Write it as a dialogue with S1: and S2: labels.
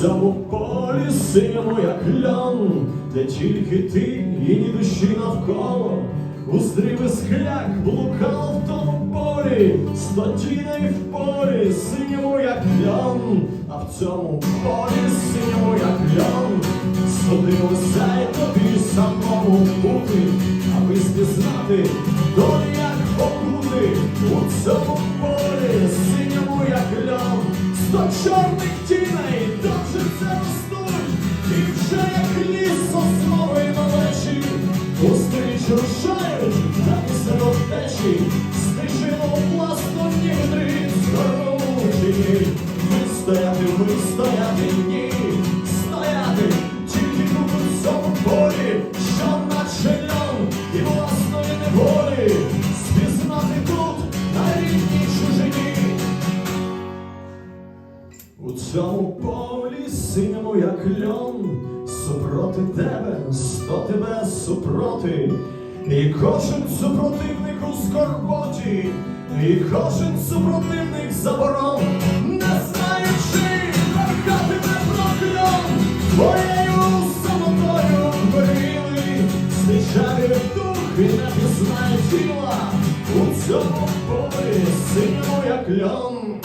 S1: цьому полі синьому, як льон, де тільки ти і ні душі навколо, Уздрів із хляк блукав в тому полі, сто тіней в полі, синьому, як льон, а в цьому полі синьому, як льон, судилося й тобі самому бути, аби спізнати долі, як покути, у цьому полі синьому, як льон, сто чорних тіней Устріч рушають пісеру течі, стежину власну нігри згорнучі. Ми стояти, ми стояти, ні, стояти, тільки у цьому полі, що наче льон і власної неволі, спізнати тут на рідній чужині. У цьому полі синьому, як льон, супроти тебе, сто тебе супроти, і кожен супротивник у скорботі, і кожен супротивник заборон, не знаючи, прохатиме прокльон, твоєю самотою горіли, стичає дух і не пізнає тіла, у цьому полі синьому, як льон.